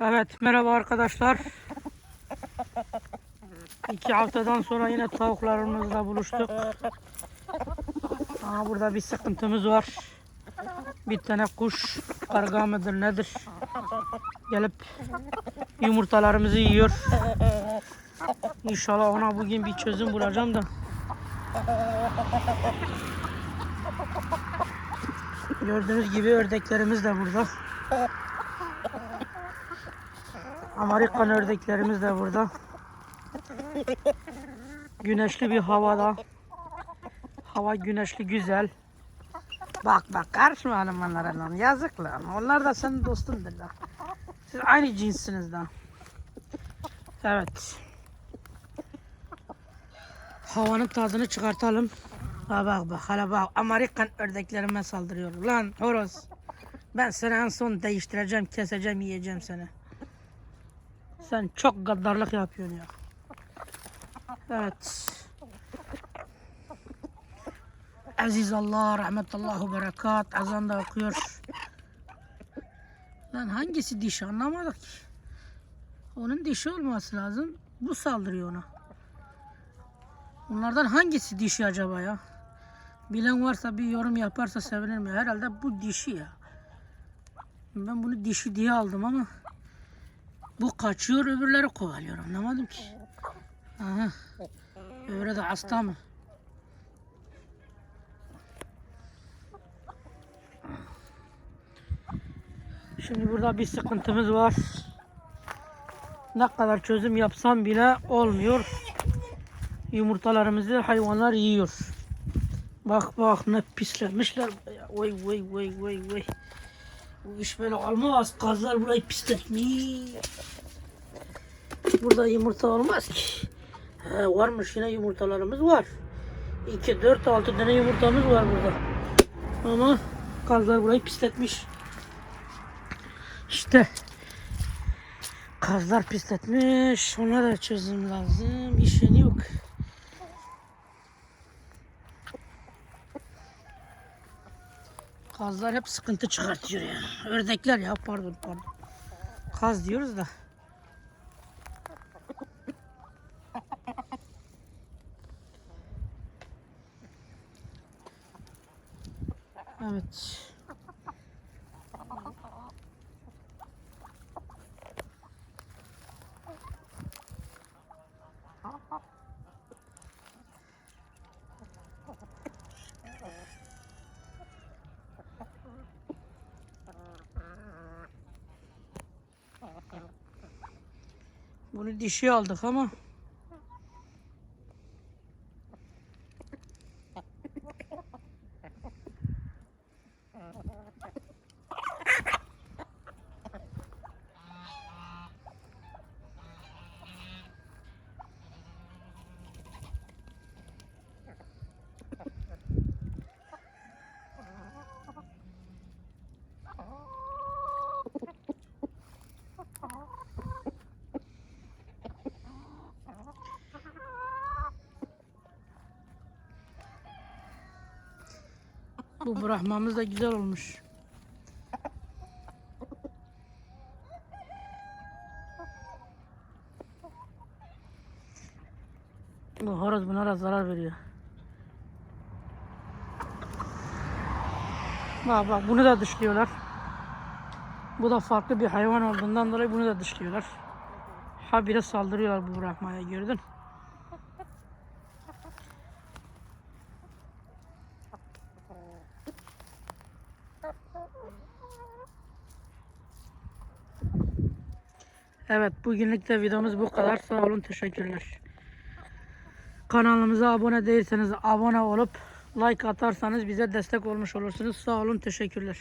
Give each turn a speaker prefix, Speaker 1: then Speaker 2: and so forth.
Speaker 1: Evet merhaba arkadaşlar. İki haftadan sonra yine tavuklarımızla buluştuk. Aa, burada bir sıkıntımız var. Bir tane kuş karga mıdır nedir? Gelip yumurtalarımızı yiyor. İnşallah ona bugün bir çözüm bulacağım da. Gördüğünüz gibi ördeklerimiz de burada. Amerikan ördeklerimiz de burada. Güneşli bir havada. Hava güneşli güzel. Bak bak karışma hanımlara lan yazık lan. Onlar da senin dostundur lan. Siz aynı cinssiniz lan. Evet. Havanın tadını çıkartalım. Ha bak bak hala bak Amerikan ördeklerime saldırıyor. Lan horoz. Ben seni en son değiştireceğim, keseceğim, yiyeceğim seni. Sen çok gaddarlık yapıyorsun ya. Evet. Aziz Allah, rahmetullahu berekat. Azan da okuyor. Lan hangisi dişi anlamadık ki. Onun dişi olması lazım. Bu saldırıyor ona. Bunlardan hangisi dişi acaba ya? Bilen varsa bir yorum yaparsa sevinirim. Herhalde bu dişi ya. Ben bunu dişi diye aldım ama bu kaçıyor öbürleri kovalıyor anlamadım ki. Aha. Öbürü de hasta mı? Şimdi burada bir sıkıntımız var. Ne kadar çözüm yapsam bile olmuyor. Yumurtalarımızı hayvanlar yiyor. Bak bak ne pislemişler. Vay vay vay vay vay. Bu iş böyle olmaz. Kazlar burayı pisletmiş. Burada yumurta olmaz ki. He, varmış yine yumurtalarımız var. 2, 4, 6 tane yumurtamız var burada. Ama kazlar burayı pisletmiş. İşte kazlar pisletmiş. Ona da çözüm lazım. İşin yok. Kazlar hep sıkıntı çıkartıyor ya. Ördekler ya pardon pardon. Kaz diyoruz da. Evet. Bunu dişi aldık ama bu bırakmamız da güzel olmuş. Bu horoz bunlara zarar veriyor. Bak bak bunu da dışlıyorlar. Bu da farklı bir hayvan olduğundan dolayı bunu da dışlıyorlar. Habire saldırıyorlar bu bırakmaya gördün. Evet bugünlük de videomuz bu kadar. Sağ olun teşekkürler. Kanalımıza abone değilseniz abone olup like atarsanız bize destek olmuş olursunuz. Sağ olun teşekkürler.